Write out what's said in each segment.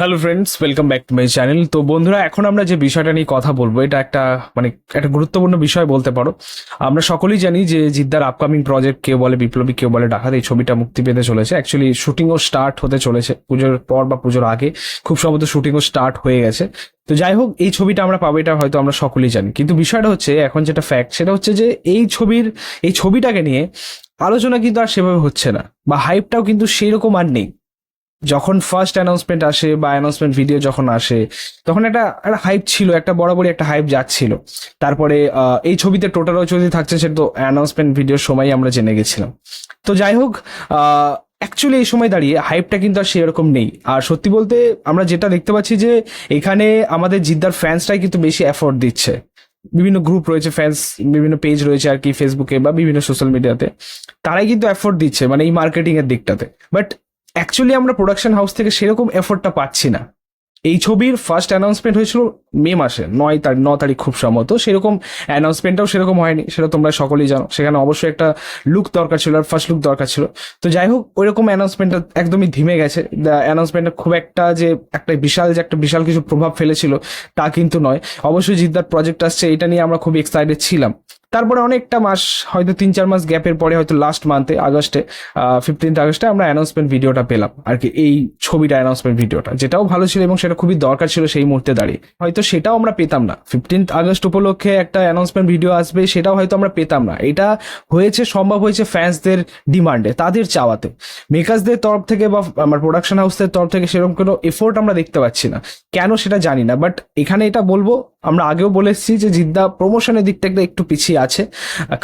Hello friends welcome back to my channel তো বন্ধুরা, এখন আমরা যে বিষয়টা নিয়ে কথা বলব, এটা একটা মানে একটা গুরুত্বপূর্ণ বিষয় বলতে পারো। আমরা সকলেই জানি যে জিদ্দার আপকামিং প্রজেক্ট কেউ বলে, বিপ্লবী কেউ বলে, ডাকাত এই ছবিটা মুক্তি পেতে চলেছে। অ্যাকচুয়ালি শুটিংও স্টার্ট হতে চলেছে, পুজোর পর বা পুজোর আগে। খুব সম্ভবত শুটিংও স্টার্ট হয়ে গেছে। তো যাই হোক, এই ছবিটা আমরা পাবো, এটা হয়তো আমরা সকলেই জানি। কিন্তু বিষয়টা হচ্ছে, এখন যেটা ফ্যাক্ট সেটা হচ্ছে যে এই ছবির, এই ছবিটাকে নিয়ে আলোচনা কিন্তু আর সেভাবে হচ্ছে না, বা হাইপটাও কিন্তু সেই রকম আর নেই। যখন ফার্স্ট অ্যানাউন্সমেন্ট আসে বা অ্যানাউন্সমেন্ট ভিডিও যখন আসে, তখন একটা একটা হাইপ ছিল, একটা বরাবরই একটা হাইপ যাচ্ছিল। তারপরে এই ছবিতে টোটাল যদি থাকছে, সেটা তো অ্যানাউন্সমেন্ট ভিডিওর সময় আমরা জেনে গেছিলাম। তো যাই হোক অ্যাকচুয়ালি এই সময় দাঁড়িয়ে হাইপটা কিন্তু আর সেরকম নেই। আর সত্যি বলতে, আমরা যেটা দেখতে পাচ্ছি যে, এখানে আমাদের জিদ্দার ফ্যান্সটাই কিন্তু বেশি এফোর্ট দিচ্ছে। বিভিন্ন গ্রুপ রয়েছে ফ্যান্স বিভিন্ন পেজ রয়েছে আর কি ফেসবুকে বা বিভিন্ন সোশ্যাল মিডিয়াতে তারাই কিন্তু এফোর্ট দিচ্ছে মানে এই মার্কেটিং এর দিকটাতে। বাট অ্যাকচুয়ালি আমরা প্রোডাকশন হাউস থেকে সেরকম এফোর্টটা পাচ্ছি না। এই ছবির ফার্স্ট অ্যানাউন্সমেন্ট হয়েছিল মে মাসে, নয় তারিখ ন তারিখ খুব সম্ভবত। সেরকম অ্যানাউন্সমেন্টটাও সেরকম হয়নি, সেটা তোমরা সকলেই জানো। সেখানে অবশ্যই একটা লুক দরকার ছিল, আর ফার্স্ট লুক দরকার ছিল। তো যাই হোক, ওইরকম অ্যানাউন্সমেন্টটা একদমই ধিমে গেছে। অ্যানাউন্সমেন্টটা খুব একটা যে, একটা বিশাল যে, একটা বিশাল কিছু প্রভাব ফেলেছিল, তা কিন্তু নয়। অবশ্যই জিদ্দার প্রজেক্ট আসছে, এটা নিয়ে আমরা খুব এক্সাইটেড ছিলাম। তারপরে অনেকটা মাস, হয়তো তিন চার মাস গ্যাপের পরে, হয়তো লাস্ট মান্থে আগস্টে ফিফটিন্থ আগস্টে আমরা অ্যানাউন্সমেন্ট ভিডিওটা পেলাম। আর কি এই ছবিটা অ্যানাউন্সমেন্ট ভিডিওটা যেটাও ভালো ছিল এবং সেটা খুবই দরকার ছিল সেই মুহূর্তে দাঁড়িয়ে। হয়তো সেটাও আমরা পেতাম না। ফিফটিন্থ আগস্ট উপলক্ষে একটা অ্যানাউন্সমেন্ট ভিডিও আসবে, সেটাও হয়তো আমরা পেতাম না। এটা হয়েছে, সম্ভব হয়েছে ফ্যান্সদের ডিমান্ডে তাদের চাওয়াতে। মেকার্সদের তরফ থেকে বা আমার প্রোডাকশন হাউসদের তরফ থেকে সেরকম কোনো এফোর্ট আমরা দেখতে পাচ্ছি না। কেন সেটা জানি না বাট এখানে এটা বলব, আমরা আগেও বলে এসেছি যে জিদ্দা প্রমোশনের দিকটা একটু পিছিয়ে আছে।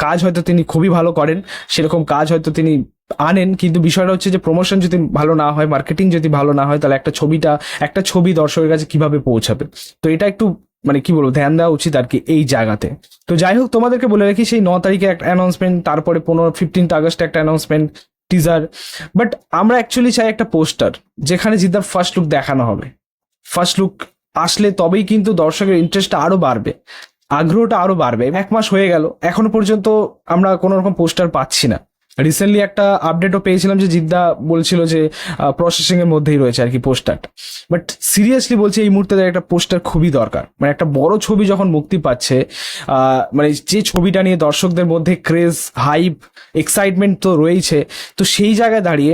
কাজ হয়তো তিনি খুবই ভালো করেন, সেরকম কাজ হয়তো তিনি আনেন, কিন্তু বিষয়টা হচ্ছে যে প্রমোশন যদি ভালো না হয় মার্কেটিং যদি ভালো না হয়, তাহলে একটা ছবিটা, একটা ছবি দর্শকের কাছে কীভাবে পৌঁছাবে? তো এটা একটু মানে কি বলব, ধ্যান দেওয়া উচিত আর কি এই জায়গাতে। তো যাই হোক, তোমাদেরকে বলে রাখি, সেই ন তারিখে একটা অ্যানাউন্সমেন্ট তারপরে পনেরো ফিফটিন্থ আগস্টে একটা অ্যানাউন্সমেন্ট টিজার বাট আমরা অ্যাকচুয়ালি চাই একটা পোস্টার যেখানে জিদ্দার ফার্স্ট লুক দেখানো হবে। ফার্স্ট লুক আসলে তবেই কিন্তু দর্শকের ইন্টারেস্টটা আরও বাড়বে। আগ্রহটা আরও বাড়বে। এক মাস হয়ে গেল, এখনও পর্যন্ত আমরা কোনো রকম পোস্টার পাচ্ছি না। রিসেন্টলি একটা আপডেটও পেয়েছিলাম যে জিদ্দা বলছিল যে প্রসেসিং এর মধ্যেই রয়েছে আর কি পোস্টারটা বাট সিরিয়াসলি বলছি, এই মুহূর্তে একটা পোস্টার খুবই দরকার। মানে একটা বড় ছবি যখন মুক্তি পাচ্ছে মানে যে ছবিটা নিয়ে দর্শকদের মধ্যে ক্রেজ হাইপ এক্সাইটমেন্ট তো রয়েছে, তো সেই জায়গায় দাঁড়িয়ে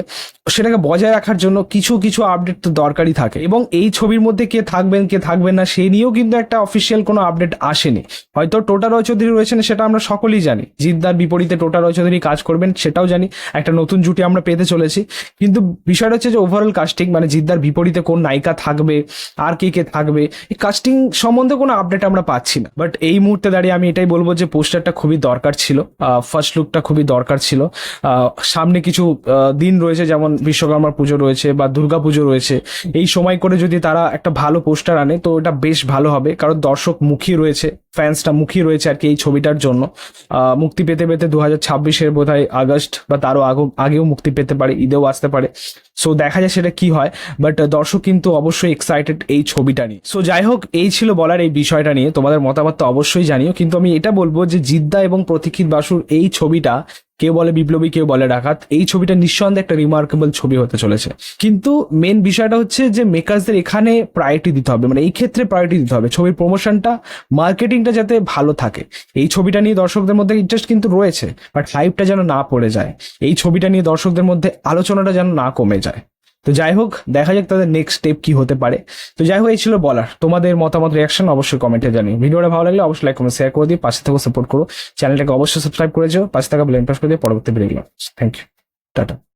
সেটাকে বজায় রাখার জন্য কিছু কিছু আপডেট তো দরকারই থাকে। এবং এই ছবির মধ্যে কে থাকবেন কে থাকবেন না সেই নিয়েও কিন্তু একটা অফিসিয়াল কোনো আপডেট আসেনি। হয়তো টোটা রয় চৌধুরী রয়েছেন, সেটা আমরা সকলেই জানি। জিদ্দার বিপরীতে টোটা রয় চৌধুরী কাজ করবেন সেটাও জানি, একটা নতুন জুটি আমরা পেতে চলেছি। কিন্তু বিষয়টা হচ্ছে যে ওভারঅল কাস্টিং মানে জিদ্দার বিপরীতে কোন নায়িকা থাকবে, আর কে কে থাকবে, এই কাস্টিং সম্বন্ধে কোনো আপডেট আমরা পাচ্ছি না। বাট এই মুহূর্তে দাঁড়িয়ে আমি এটাই বলব যে পোস্টারটা খুবই দরকার ছিল ফার্স্ট লুকটা খুবই দরকার ছিল। সামনে কিছু দিন রয়েছে, যেমন বিশ্বকর্মা পুজো রয়েছে বা দুর্গা পুজো রয়েছে। এই সময় করে যদি তারা একটা ভালো পোস্টার আনে, তো এটা বেশ ভালো হবে। কারণ দর্শক মুখী রয়েছে ফ্যান্সটা মুখী রয়েছে আর কি এই ছবিটার জন্য। মুক্তি পেতে পেতে দু হাজার ছাব্বিশের বোধ হয় আগস্ট বা তারও আগ আগেও মুক্তি পেতে পারে, ঈদেও আসতে পারে। সো দেখা যায় সেটা কি হয়। বাট দর্শক কিন্তু অবশ্যই এক্সাইটেড এই ছবিটা নিয়ে। সো যাই হোক, এই ছিল বলার এই বিষয়টা নিয়ে। তোমাদের মতামত তো অবশ্যই জানিও। কিন্তু আমি এটা বলব যে জিদ্দা এবং প্রতীক্ষিত বাসুর এই ছবিটা কেউ বলে বিপ্লবী কেউ বলে ডাকাত, এই ছবিটা নিঃসন্দেহে একটা রিমার্কেবল ছবি হতে চলেছে। কিন্তু মেন বিষয়টা হচ্ছে যে মেকার্সদের এখানে প্রায়োরিটি দিতে হবে মানে এই ক্ষেত্রে প্রায়োরিটি দিতে হবে। ছবির প্রমোশনটা মার্কেটিংটা যাতে ভালো থাকে। এই ছবিটা নিয়ে দর্শকদের মধ্যে ইন্টারেস্ট কিন্তু রয়েছে বাট হাইপটা যেন না পড়ে যায়। এই ছবিটা নিয়ে দর্শকদের মধ্যে আলোচনাটা যেন না কমে যায়। তো যাই হোক, দেখা যাক তাদের নেক্সট স্টেপ কি হতে পারে। তো যাই হোক, এই ছিল বলার। তোমাদের মতামত রিয়াকশন অবশ্যই কমেন্টে জানি ভিডিওটা ভালো লাগলে অবশ্যই লাইক কমেন্ট শেয়ার করে দিই পাশে থেকে সাপোর্ট করো। চ্যানেলটাকে অবশ্যই সাবস্ক্রাইব করেছ। পাশে থাকা ব্লেন প্রেস করে দিয়ে পরবর্তী ভিডিও থ্যাংক ইউ টাটা